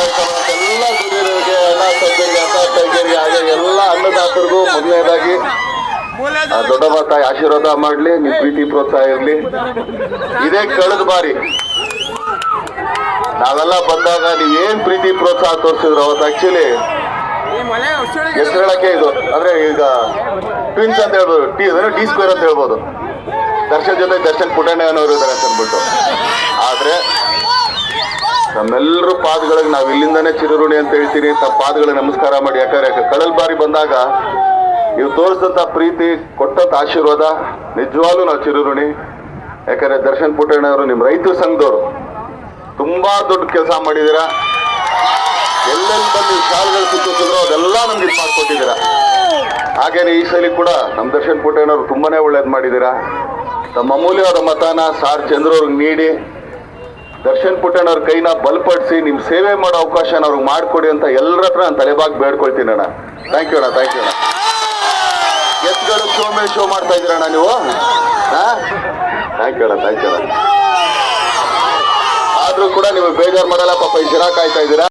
ಮಾಡ್ತಾ ಎಲ್ಲ ದುಡಿಯೋರಿಗೆ ಎಲ್ಲ ಸಜ್ಜರಿಗೆ ಹಾಗೆ ಎಲ್ಲ ಅನ್ನದಾತರಿಗೂ ಮೊದಲನೇದಾಗಿ ದೊಡ್ಡಮ್ಮ ತಾಯಿ ಆಶೀರ್ವಾದ ಮಾಡ್ಲಿ ನಿಮ್ಮ ಪ್ರೀತಿ ಪ್ರೋತ್ಸಾಹ ಇರಲಿ. ಇದೇ ಕಳೆದ ಬಾರಿ. ನಾವೆಲ್ಲ ಬಂದಾಗ ನೀವೇನ್ ಪ್ರೀತಿ ಪ್ರೋತ್ಸಾಹ ತೋರಿಸಿದ್ರು ಅವತ್ತು ಆಕ್ಚುಲಿ ಎಷ್ಟು ಹೇಳಕ್ಕೆ ಇದು. ಅಂದ್ರೆ ಈಗ ಟ್ವಿನ್ಸ್ ಅಂತ ಹೇಳ್ಬೋದು, ಟಿ ಅಂದ್ರೆ ಟಿ ಸ್ಕ್ವೇರ್ ಅಂತ ಹೇಳ್ಬೋದು. ದರ್ಶನ್ ಜೊತೆ ದರ್ಶನ್ ಪುಟಣ್ಣ ಅನ್ನೋರು ಇದ್ದಾರೆ. ನಮ್ಮೆಲ್ಲರೂ ಪಾದಗಳಿಗೆ ನಾವು ಇಲ್ಲಿಂದಾನೇ ಚಿರಋಣಿ ಅಂತ ಹೇಳ್ತೀನಿ. ತಮ್ಮ ಪಾದಗಳಿಗೆ ನಮಸ್ಕಾರ ಮಾಡಿ. ಯಾಕಂದ್ರೆ ಕಡಲ್ ಬಾರಿ ಬಂದಾಗ ನೀವು ತೋರಿಸಿದಂತ ಪ್ರೀತಿ ಕೊಟ್ಟಂತ ಆಶೀರ್ವಾದ ನಿಜವಾಗ್ಲೂ ನಾವು ಚಿರಋಣಿ. ಯಾಕಂದ್ರೆ ದರ್ಶನ್ ಪುಟ್ಟಣ್ಣ ಅವರು ನಿಮ್ಮ ರೈತ ಸಂಘದವರು. ತುಂಬಾ ದೊಡ್ಡ ಕೆಲಸ ಮಾಡಿದೀರ ಎಲ್ಲೆಲ್ಲಿ ಬಂದು ಶಾಲೆಗಳು ಸಿಕ್ಕಿದ್ರು ಅದೆಲ್ಲ ನಮ್ಗೆ ಇದು ಮಾಡ್ಕೊಟ್ಟಿದ್ದೀರಾ ಹಾಗೇನೆ ಈ ಸಲ ಕೂಡ ನಮ್ಮ ದರ್ಶನ್ ಪುಟ್ಟಣ್ಣವರು ತುಂಬಾನೇ ಒಳ್ಳೇದು ಮಾಡಿದ್ದೀರಾ. ತಮ್ಮ ಅಮೂಲ್ಯವಾದ ಮತನ ಸಾರ್ ಚಂದ್ರವ್ರಿಗೆ ನೀಡಿ. ದರ್ಶನ್ ಪುಟ್ಟಣ್ಣವ್ರ ಕೈನ ಬಲಪಡಿಸಿ ನಿಮ್ ಸೇವೆ ಮಾಡೋ ಅವಕಾಶ ಅವ್ರಿಗೆ ಮಾಡಿಕೊಡಿ ಅಂತ ಎಲ್ಲರ ಹತ್ರ ನಾನು ತಲೆಬಾಗಿ ಬೇಡ್ಕೊಳ್ತೀನಿ ಅಣ್ಣ. ಥ್ಯಾಂಕ್ ಯು ಅಣ್ಣ ಥ್ಯಾಂಕ್ ಯು ಅಣ್ಣ. ಎತ್ಗಳು ಶೋ ಮೇಲೆ ಶೋ ಮಾಡ್ತಾ ಇದ್ದೀರಣ್ಣ ನೀವು? ಥ್ಯಾಂಕ್ ಯು ಅಣ್ಣ ಥ್ಯಾಂಕ್ ಯು ಅಣ್ಣ. ಆದರೂ ಕೂಡ ನೀವು ಬೇಜಾರು ಮಾಡಲ್ಲ, ಪಾಪ ಈ ಜನ ಕಾಯ್ತಾ ಇದ್ದೀರಾ?